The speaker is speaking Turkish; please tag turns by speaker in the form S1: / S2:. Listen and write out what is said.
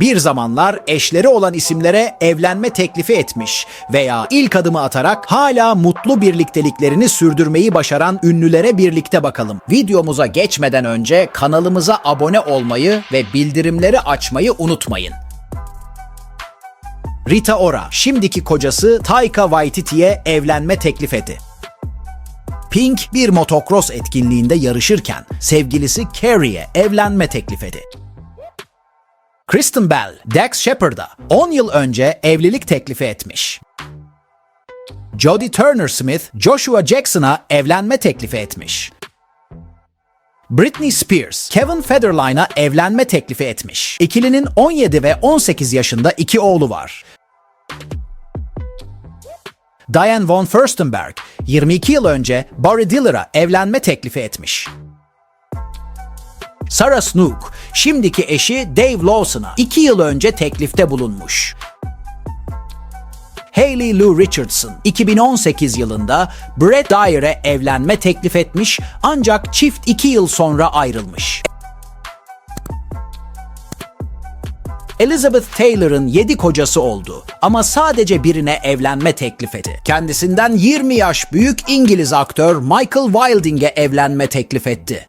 S1: Bir zamanlar eşleri olan isimlere evlenme teklifi etmiş veya ilk adımı atarak hala mutlu birlikteliklerini sürdürmeyi başaran ünlülere birlikte bakalım. Videomuza geçmeden önce kanalımıza abone olmayı ve bildirimleri açmayı unutmayın. Rita Ora, şimdiki kocası Taika Waititi'ye evlenme teklif etti. Pink bir motocross etkinliğinde yarışırken sevgilisi Carrie'ye evlenme teklif etti. Kristen Bell, Dax Shepard'a 10 yıl önce evlilik teklifi etmiş. Jodie Turner Smith, Joshua Jackson'a evlenme teklifi etmiş. Britney Spears, Kevin Federline'a evlenme teklifi etmiş. İkilinin 17 ve 18 yaşında iki oğlu var. Diane von Furstenberg, 22 yıl önce Barry Diller'a evlenme teklifi etmiş. Sarah Snook, şimdiki eşi Dave Lawson'a 2 yıl önce teklifte bulunmuş. Hayley Lou Richardson 2018 yılında Brett Dyer'e evlenme teklif etmiş ancak çift 2 yıl sonra ayrılmış. Elizabeth Taylor'ın 7 kocası oldu ama sadece birine evlenme teklif etti. Kendisinden 20 yaş büyük İngiliz aktör Michael Wilding'e evlenme teklif etti.